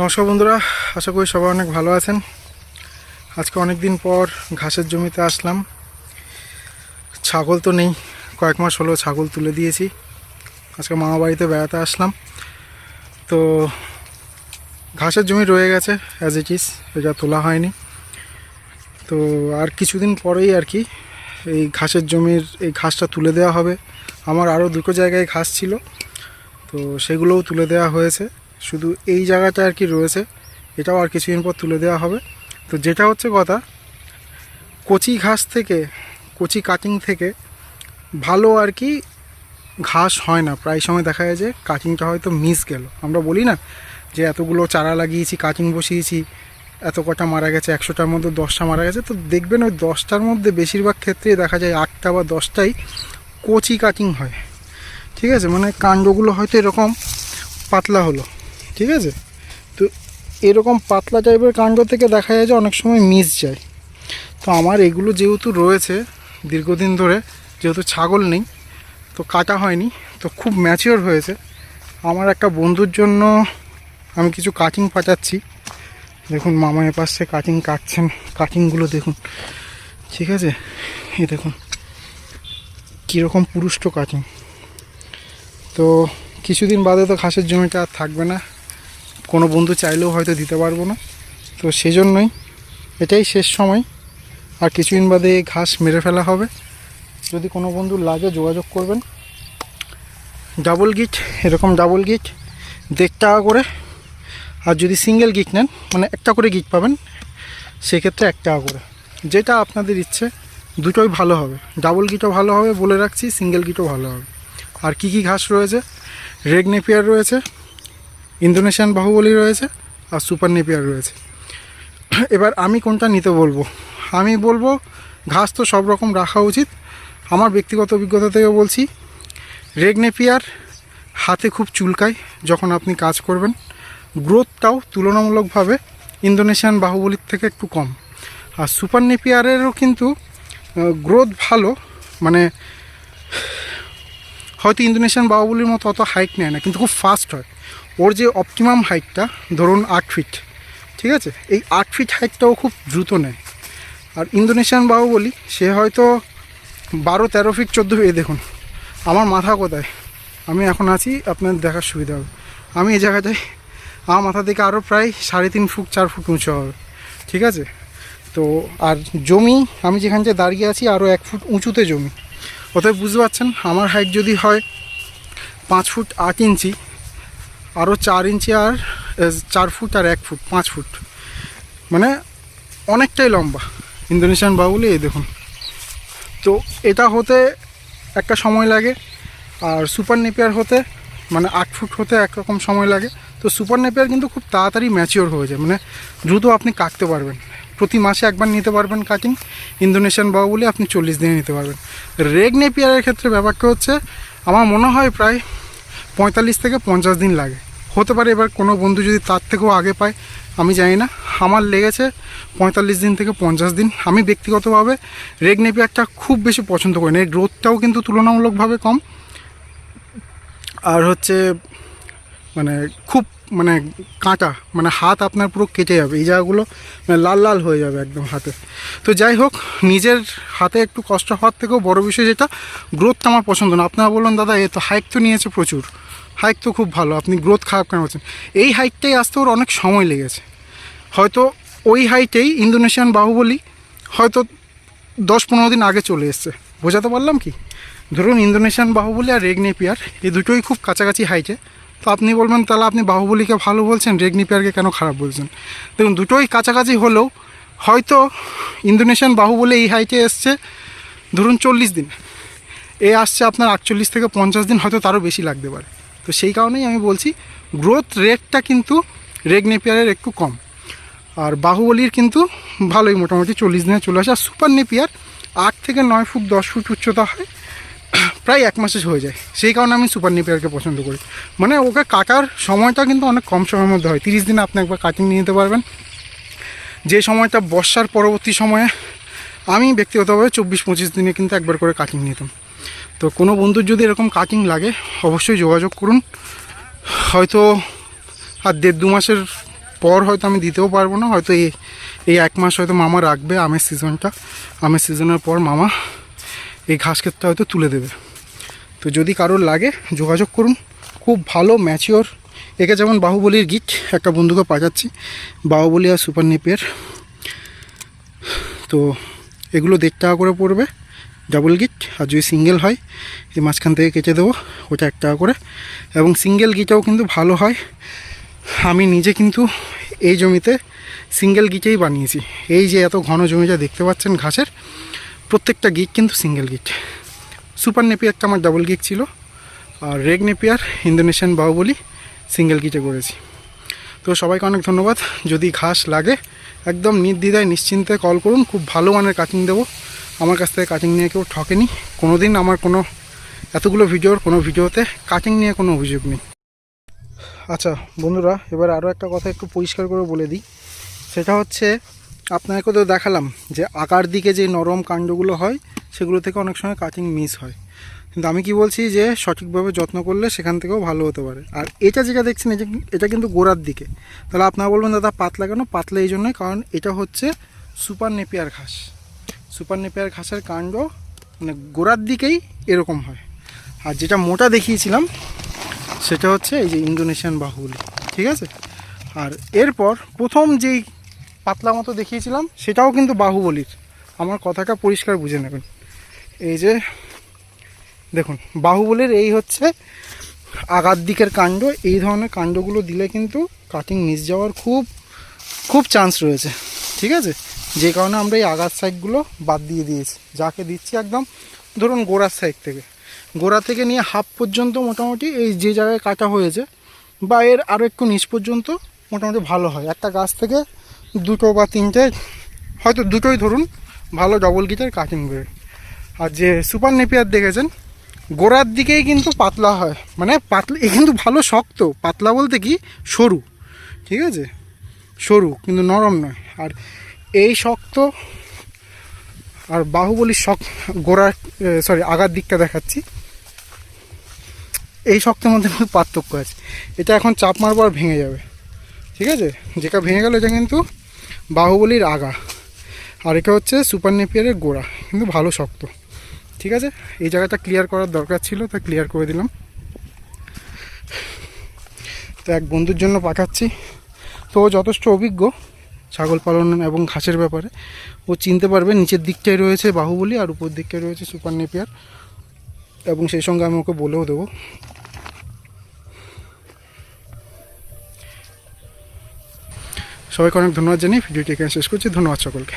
নমস্কার বন্ধুরা, আশা করি সবাই অনেক ভালো আছেন। আজকে অনেক দিন পর ঘাসের জমিতে আসলাম। ছাগল তো নেই, কয়েক মাস হলো ছাগল তুলে দিয়েছি। আজকে মামা বাড়িতে বেড়াতে আসলাম। তো ঘাসের জমি রয়ে গেছে অ্যাজ ইট ইজ এটা তোলা হয়নি। তো আর কিছুদিন পরেই আর কি এই ঘাসের জমির এই ঘাসটা তুলে দেওয়া হবে। আমার আরও দুটো জায়গায় ঘাস ছিল, তো সেগুলোও তুলে দেওয়া হয়েছে। শুধু এই জায়গাটা আর কি রয়েছে, এটাও আর কিছুদিন পর তুলে দেওয়া হবে। তো যেটা হচ্ছে কথা, কচি ঘাস থেকে, কচি কাটিং থেকে ভালো আর কি ঘাস হয় না। প্রায় সময় দেখা যায় যে কাটিংটা হয়তো মিস গেল। আমরা বলি না যে এতগুলো চারা লাগিয়েছি কাটিং বসিয়েছি, এত কটা মারা গেছে, একশোটার মধ্যে দশটা মারা গেছে। তো দেখবেন ওই দশটার মধ্যে বেশিরভাগ ক্ষেত্রেই দেখা যায় আটটা বা দশটাই কচি কাটিং হয়। ঠিক আছে? মানে কাণ্ডগুলো হয়তো এরকম পাতলা হলো। ঠিক আছে? তো এরকম পাতলা টাইপের কাণ্ড থেকে দেখা যায় যে অনেক সময় মিস যায়। তো আমার এগুলো যেহেতু রয়েছে দীর্ঘদিন ধরে, যেহেতু ছাগল নেই, তো কাটা হয়নি, তো খুব ম্যাচিওর হয়েছে। আমার একটা বন্ধুর জন্য আমি কিছু কাটিং পাঠাচ্ছি। দেখুন, মামা এ পাশে কাটিং কাটছেন কাটিংগুলো দেখুন। ঠিক আছে? এই দেখুন, কীরকম পুরুষ্ট কাটিং তো কিছুদিন বাদে তো ঘাসের জমিটা আর থাকবে না। কোনো বন্ধু চাইলেও হয়তো দিতে পারব না। তো সেজন্যই এটাই শেষ সময়। আর কিছুদিন বাদে ঘাস মেরে ফেলা হবে। যদি কোনো বন্ধু লাগে যোগাযোগ করবেন। ডাবল গিট, এরকম ডাবল গিট দেড় টাকা করে। আর যদি সিঙ্গেল গিট নেন মানে একটা করে গিট পাবেন, সেক্ষেত্রে এক টাকা করে। যেটা আপনাদের ইচ্ছে, দুটোই ভালো হবে। ডাবল গিটও ভালো হবে বলে রাখছি, সিঙ্গেল গিটও ভালো হবে। আর কি কি ঘাস রয়েছে? রেগ নেপিয়ার রয়েছে। ইন্দোনেশিয়ান বাহুবলি রয়েছে আর সুপার নেপিয়ার রয়েছে। এবার আমি কোনটা নিতে বলব? আমি বলব, ঘাস তো সব রকম রাখা উচিত। আমার ব্যক্তিগত অভিজ্ঞতা থেকে বলছি, রেগ নেপিয়ার হাতে খুব চুলকায় যখন আপনি কাজ করবেন। গ্রোথটাও তুলনামূলকভাবে ইন্দোনেশিয়ান বাহুবলীর থেকে একটু কম। আর সুপার নেপিয়ারেরও কিন্তু গ্রোথ ভালো মানে হয়তো ইন্দোনেশিয়ান বাহুবলির মতো অত হাইট নেয় না, কিন্তু খুব ফাস্ট হয়। ওর যে অপটিমাম হাইটটা ধরুন আট ফিট ঠিক আছে? এই আট ফিট হাইটটাও খুব দ্রুত নেয়। আর ইন্দোনেশিয়ান বাহু বলি, সে হয়তো বারো, তেরো ফিট চোদ্দ এ দেখুন, আমার মাথা কোথায়? আমি এখন আছি আপনার দেখার সুবিধা হবে। আমি এই জায়গাটায়, আমার মাথা থেকে আরও প্রায় সাড়ে তিন ফুট, চার ফুট উঁচু হবে, ঠিক আছে? তো, আর জমি, আমি যেখানটায় দাঁড়িয়ে আছি আরও এক ফুট উঁচুতে জমি। অতএব বুঝতে পারছেন, আমার হাইট যদি হয় পাঁচ ফুট আট ইঞ্চি আরও চার ইঞ্চি আর চার ফুট আর এক ফুট, পাঁচ ফুট। মানে অনেকটাই লম্বা ইন্দোনেশিয়ান বাউলি এই দেখুন। তো এটা হতে একটা সময় লাগে, আর সুপার নেপিয়ার হতে মানে আট ফুট হতে একরকম সময় লাগে। তো সুপার নেপিয়ার কিন্তু খুব তাড়াতাড়ি ম্যাচিওর হয়ে যায় মানে দ্রুত আপনি কাটতে পারবেন। প্রতি মাসে একবার নিতে পারবেন কাটিং, ইন্দোনেশিয়ান বাহুবলি আপনি চল্লিশ দিনে নিতে পারবেন। রেগ নেপিয়ারের ক্ষেত্রে ব্যাপারটা হচ্ছে, আমার মনে হয় প্রায় পঁয়তাল্লিশ থেকে পঞ্চাশ দিন লাগে। হতে পারে এবার কোনো বন্ধু যদি তার থেকেও আগে পায়, আমি জানি না। আমার লেগেছে পঁয়তাল্লিশ দিন থেকে পঞ্চাশ দিন। আমি ব্যক্তিগতভাবে রেগ নেপিয়ারটা খুব বেশি পছন্দ করি না। এর গ্রোথটাও কিন্তু তুলনামূলকভাবে কম। আর হচ্ছে মানে খুব মানে কাঁটা মানে হাত আপনার পুরো কেটে যাবে। এই জায়গাগুলো মানে লাল লাল হয়ে যাবে একদম হাতে। তো যাই হোক, নিজের হাতে একটু কষ্ট হওয়ার থেকেও বড় বিষয় যেটা, গ্রোথটা আমার পছন্দ না। আপনারা বলুন দাদা, এ তো হাইক তো নিয়েছে প্রচুর। হাইক তো খুব ভালো, আপনি গ্রোথ খারাপ কেন করছেন? এই হাইটটাই আসতে ওর অনেক সময় লেগেছে। হয়তো ওই হাইটেই ইন্দোনেশিয়ান বাহুবলী হয়তো দশ পনেরো দিন আগে চলে এসছে। বোঝাতে পারলাম কি? ধরুন ইন্দোনেশিয়ান বাহুবলী আর রেগ নেপিয়ার এই দুটোই খুব কাছাকাছি হাইটে তো আপনি বলবেন, তাহলে আপনি বাহুবলীকে ভালো বলছেন রেগ নেপিয়ারকে কেন খারাপ বলছেন? দেখুন, দুটোই কাছাকাছি হলেও হয়তো ইন্দোনেশিয়ান বাহুবলী এই হাইটে এসছে, ধরুন চল্লিশ দিন। এ আসছে আপনার আটচল্লিশ থেকে পঞ্চাশ দিন, হয়তো তারও বেশি লাগতে পারে। তো সেই কারণেই আমি বলছি গ্রোথ রেটটা কিন্তু রেগ নেপিয়ারের একটু কম। আর বাহুবলীর কিন্তু ভালোই, মোটামুটি চল্লিশ দিনে চলে আসে। আর সুপার নেপিয়ার আট থেকে নয় ফুট, দশ ফুট উচ্চতা হয়, প্রায় এক মাসে হয়ে যায়। সেই কারণে আমি সুপার নেপিয়ারকে পছন্দ করি। মানে ওকে কাটার সময়টা কিন্তু অনেক কম সময়ের মধ্যে হয়। তিরিশ দিনে আপনি একবার কাটিং নিয়ে নিতে পারবেন। যে সময়টা বর্ষার পরবর্তী সময়ে আমি ব্যক্তিগতভাবে চব্বিশ পঁচিশ দিনে কিন্তু একবার করে কাটিং নিতাম। তো কোনো বন্ধুর যদি এরকম কাটিং লাগে, অবশ্যই যোগাযোগ করুন। হয়তো আর দেড় দু মাসের পর হয়তো আমি দিতেও পারব না, হয়তো এই এই এক মাস হয়তো মামা রাখবে আমের সিজনটা। আমের সিজনের পর মামা এই ঘাস ক্ষেতটা হয়তো তুলে দেবে। তো যদি কারোর লাগে, যোগাযোগ করুন। খুব ভালো ম্যাচিওর একে যেমন বাহুবলির গিট, একটা বন্ধুকে পাঠাচ্ছি, বাহুবলি আর সুপার নেপিয়ার। তো এগুলো দেড় টাকা করে পড়বে। ডাবল গিট আর যদি সিঙ্গেল হয়, এই মাঝখান থেকে কেটে দেবো, ওটা এক টাকা করে। এবং সিঙ্গেল গিটাও কিন্তু ভালো হয়। আমি নিজে কিন্তু এই জমিতে সিঙ্গেল গিটেই বানিয়েছি। এই যে এত ঘন জমিটা দেখতে পাচ্ছেন ঘাসের, প্রত্যেকটা গিট কিন্তু সিঙ্গেল গিট সুপার নেপিয়ারটা আমার ডাবল গিক ছিল, আর red Napier Indonesian Bahubali single গিটে করেছি। তো সবাইকে অনেক ধন্যবাদ। যদি ঘাস লাগে, একদম নির্দ্বিধায়, নিশ্চিন্তে কল করুন। খুব ভালো মানের কাটিং দেবো। আমার কাছ থেকে কাটিং নিয়ে কেউ ঠকেনি। কোনো দিন আমার কোনো এতগুলো ভিডিওর কোনো ভিডিওতে কাটিং নিয়ে কোনো অভিযোগ নেই। আচ্ছা বন্ধুরা, এবার আরও একটা কথা একটু পরিষ্কার করে বলে দিই। সেটা হচ্ছে, আপনাকে তো দেখালাম যে আকার দিকে যে নরম কাণ্ডগুলো হয়, সেগুলো থেকে অনেক সময় কাটিং মিস হয়। কিন্তু আমি কি বলছি যে, সঠিকভাবে যত্ন করলে সেখান থেকেও ভালো হতে পারে। আর এটা যেটা দেখছেন, এটা কিন্তু গোড়ার দিকে। তাহলে আপনারা বলবেন, দাদা, পাতলা কেন? পাতলা এই জন্যই, কারণ এটা হচ্ছে সুপার নেপিয়ার ঘাস। সুপার নেপিয়ার ঘাসের কাণ্ড মানে গোড়ার দিকেই এরকম হয়। আর যেটা মোটা দেখিয়েছিলাম, সেটা হচ্ছে এই যে ইন্দোনেশিয়ান বাহুবলি ঠিক আছে? আর এরপর প্রথম যেই পাতলা মতো দেখিয়েছিলাম, সেটাও কিন্তু বাহুবলির। আমার কথাটা পরিষ্কার বুঝে নেবেন। এই যে, দেখুন, বাহুবলির এই হচ্ছে আগার দিকের কাণ্ড। এই ধরনের কাণ্ডগুলো দিলে কিন্তু কাটিং মিস যাওয়ার খুব খুব চান্স রয়েছে, ঠিক আছে? যে কারণে আমরা এই আগার সাইডগুলো বাদ দিয়ে দিয়েছি। যাকে দিচ্ছি একদম, ধরুন গোড়ার সাইড থেকে। গোড়া থেকে নিয়ে হাফ পর্যন্ত মোটামুটি এই যে জায়গায় কাটা হয়েছে, বা এর আরও একটু নিচ পর্যন্ত মোটামুটি ভালো হয়। একটা গাছ থেকে দুটো বা তিনটে, হয়তো দুটোই ধরুন ভালো ডবল গিটার কাটিং বেরোয় আর যে সুপার নেপিয়ার দেখেছেন, গোড়ার দিকেই কিন্তু পাতলা হয়। মানে পাতলা, এ কিন্তু ভালো শক্ত, পাতলা বলতে কি, সরু। ঠিক আছে? সরু, কিন্তু নরম নয়। আর এই শক্ত আর বাহুবলির শক গোড়ার সরি আগার দিকটা দেখাচ্ছি। এই শক্তের মধ্যে কিন্তু পার্থক্য আছে। এটা এখন চাপ মারবো আর ভেঙে যাবে। ঠিক আছে? যেটা ভেঙে গেল, এটা কিন্তু বাহুবলির আগা। আর এটা হচ্ছে সুপার নেপিয়ারের গোড়া, কিন্তু ভালো শক্ত। ঠিক আছে? এই জায়গাটা ক্লিয়ার করার দরকার ছিল, তা ক্লিয়ার করে দিলাম। তো এক বন্ধুর জন্য পাঠাচ্ছি। তো যথেষ্ট অভিজ্ঞ। ছাগল পালন এবং ঘাসের ব্যাপারে। ও চিনতে পারবে নিচের দিকটায় রয়েছে বাহুবলী আর উপর দিকটায় রয়েছে সুপার নেপিয়ার। এবং সেই সঙ্গে আমি ওকে বলেও দেবো। সবাইকে অনেক ধন্যবাদ জানি ভিডিওটি এখানে শেষ করছি। ধন্যবাদ সকলকে।